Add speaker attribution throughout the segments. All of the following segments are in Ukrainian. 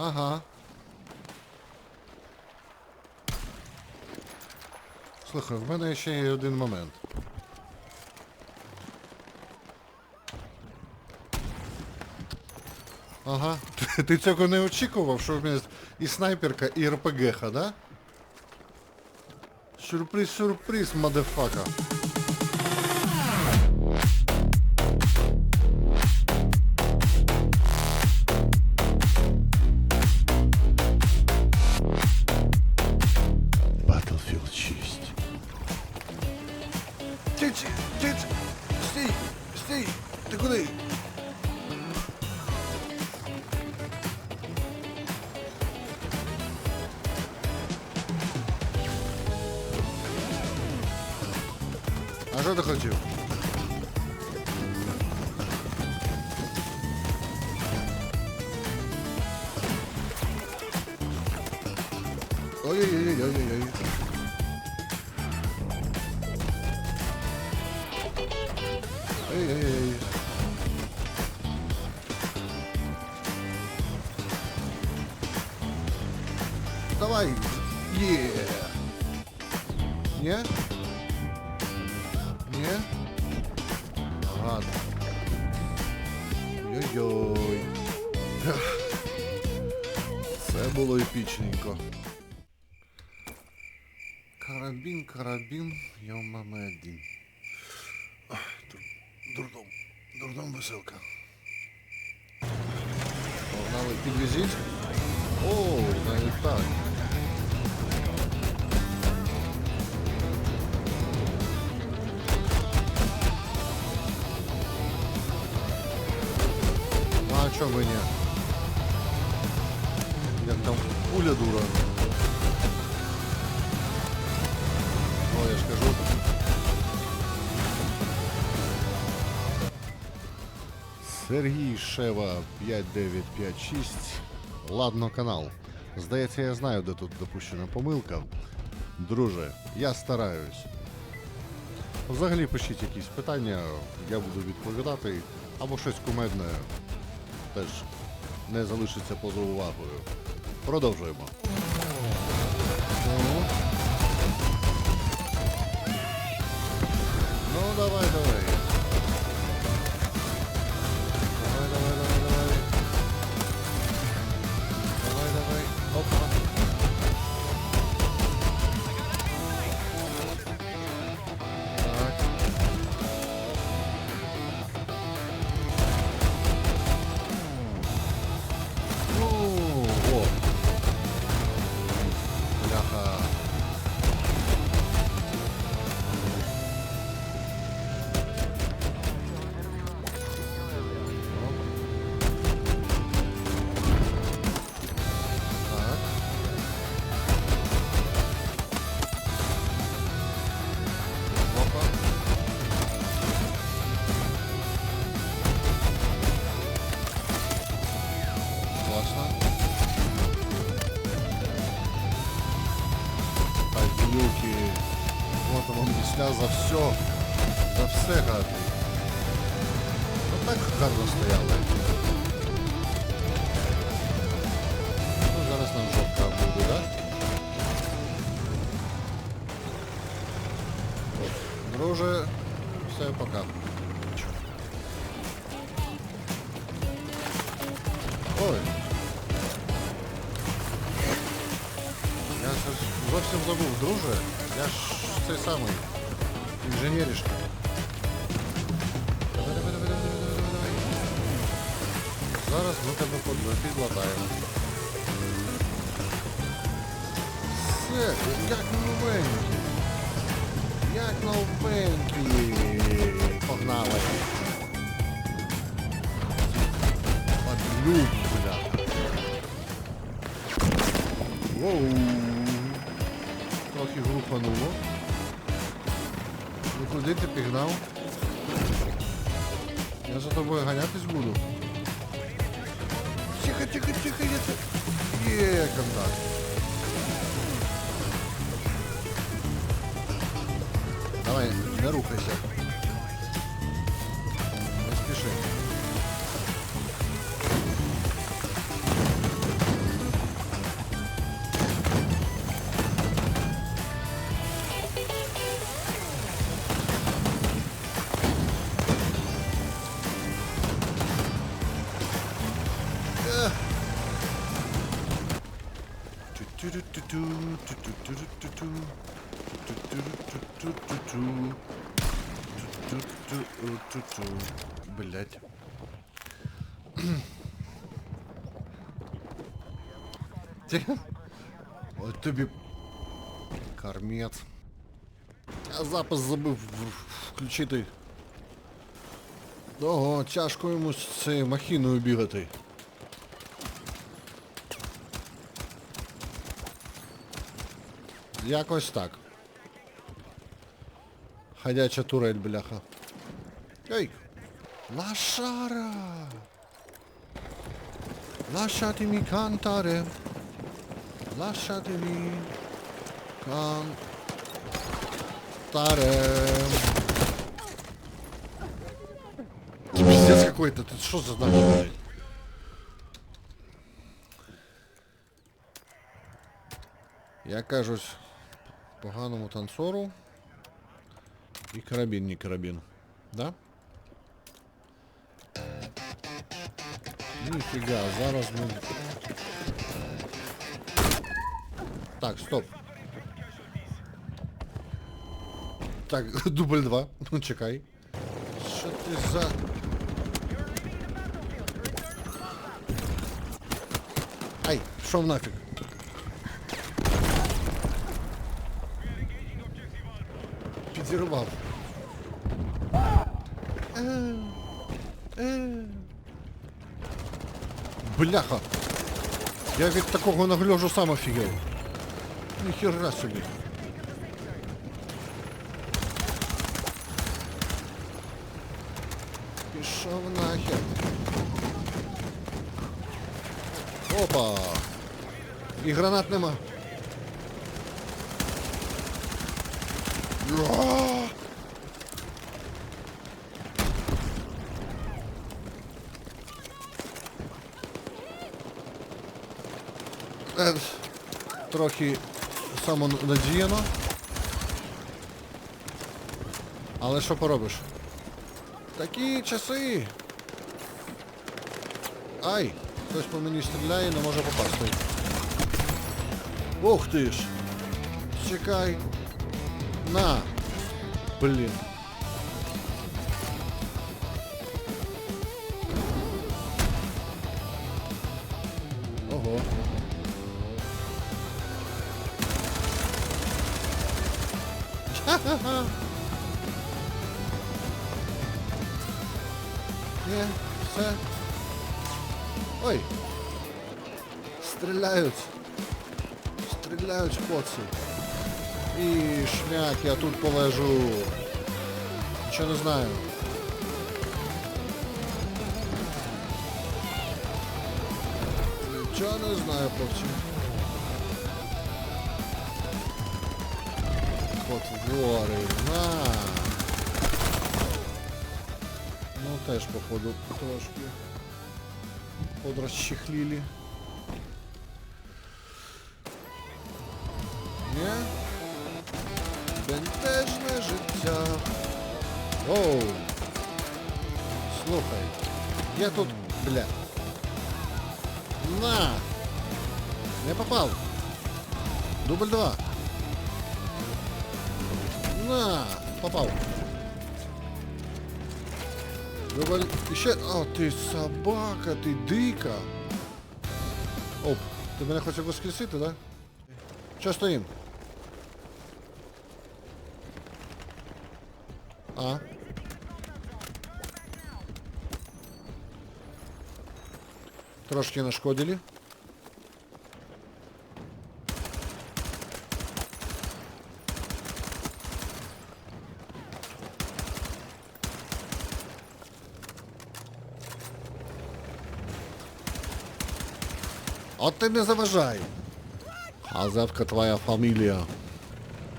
Speaker 1: Ага. Слухай, в мене ще є один момент. Ага. Ти цього не очікував, що в мене і снайперка, і РПГ-ха, да? Сюрприз, сюрприз, мадефака. А що ти хотів? Ой-ой-ой-ой-ой-ой. Ей-ей-ей. Давай. Є. Ні? Ні? Це було епічненько. Карабін, карабін, я у мами один. Ах, дур- Дурдом. Дурдом веселка. Погнали, підвезіть. О, навіть так. Ну, а чого ви ні? Як там пуля дура. О, я ж кажу. Сергій Шева 5956. Ладно, канал. Здається, я знаю, де тут допущена помилка. Друже, я стараюсь. Взагалі пишіть якісь питання, я буду відповідати, або щось кумедне теж не залишиться поза увагою. Продовжуємо. Ну, давай. Давай, за все. За все гади. Ну так гарно стояли. Ну, зараз нам жопка буде, да? Друже, все, пока. Ой. Я щось зовсім забув, друже. Я ж цей самий інженерішка. Давай, давай, давай, давай, давай, давай, давай. Зараз ми тебе підлатаємо. Все, як новенький. Як новенький. Погнали. Подлюк, бля. Воу. Трохи глухануло. Ну куди ти пігнав? Я за тобою ганятись буду. Тихо, тихо, тихо, я це... Є контакт. Давай, не рухайся. Блять. От тобі кармет. Я запис забив включити. Ого, тяжко йому з цією махіною бігати. Якось так. Ходяча турель, бляха. Ей! Лашара! Lasciatemi cantare. Lasciatemi cantare. Пиздец какой-то, ты что за знак, блядь? Я кажусь поганому танцору і карабін не карабін. Да? Ніфіга, зараз ми... Так, стоп. Так, дубль 2. Ну чекай. Що ти за... Ай, пішов нафіг. Підірвав. Е, е. Бляха. Я від такого нагляжу сам офігел. Ніхера собі. Пішов нахер. Опа. І гранат нема. Трохи самонадіяно. Але що поробиш? Такі часи. Ай! Хтось по мені стріляє, не може попасти. Ух ти ж! Чекай. На! Блін. Ого. Ні, все. Ой. Стріляють. Стріляють хлопці. І шмяк, я тут полежу. Нічого не знаю. Нічого не знаю, хлопці. Потвори, на. Ну теж походу трошки подрозчехлили. Ні? Я тут, бля. На! Не попал. Дубль два. На! Попал. Дубль... Ще... О, ти собака, ти дика. Оп, ти мене хочеш воскресити, да? Що стоїм? А? Трошки нашкодили. От ти не заважай. Азевка твоя фамілія.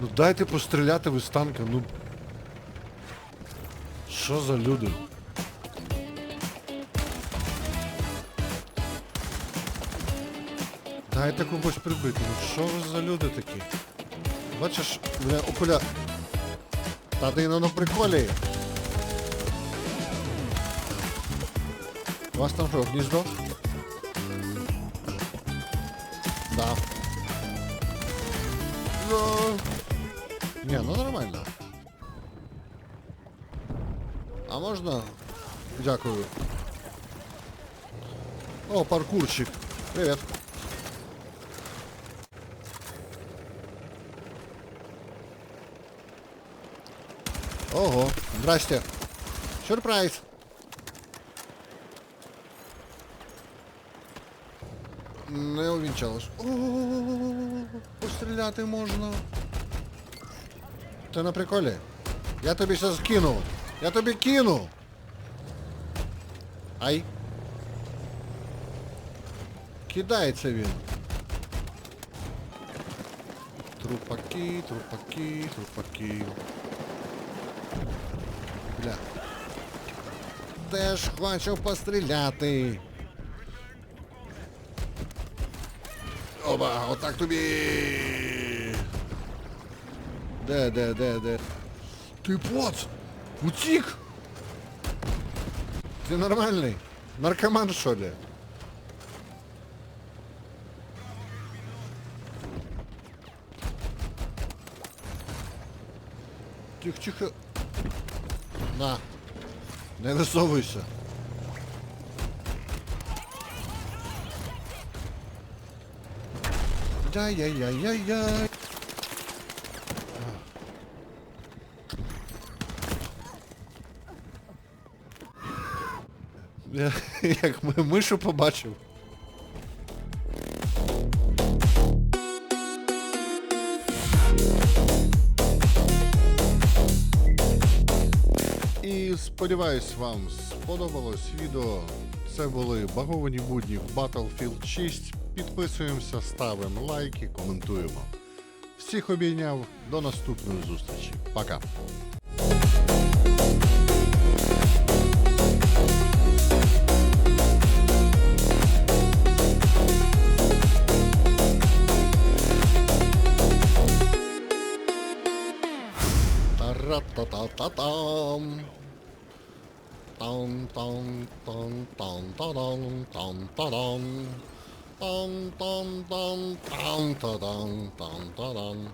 Speaker 1: Ну дайте постріляти ви з танка, ну. Що за люди? Дайте когось прибити. Ну що ви за люди такі? Бачиш, бля, окуля. Та ти на приколі. У вас там що, гніздо? Да. Ого. Не, ну нормально. А можна? Дякую. О, паркурщик. Привет. Ого, здрасте. Сюрприз. Не увінчалось. Постріляти можна. Ти на приколі? Я тобі зараз кину. Я тобі кину. Ай. Кидається він. Трупаки, трупаки, трупаки. Бля. Теж хочу постріляти. Оба, отак тобі. Де, де, де, де? Ти поц! Утік! Ти нормальний? Наркоман, що ли? Тихо, тихо. На. Не висовуйся. Яй-яй-яй-яй-яй. Як ми- мишу побачив. І сподіваюсь, вам сподобалось відео. Це були баговані будні в Battlefield 6. Підписуємося, ставимо лайки, коментуємо. Всіх обійняв. До наступної зустрічі. Пока. Та-дам, там та-дам.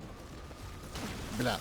Speaker 1: Бля.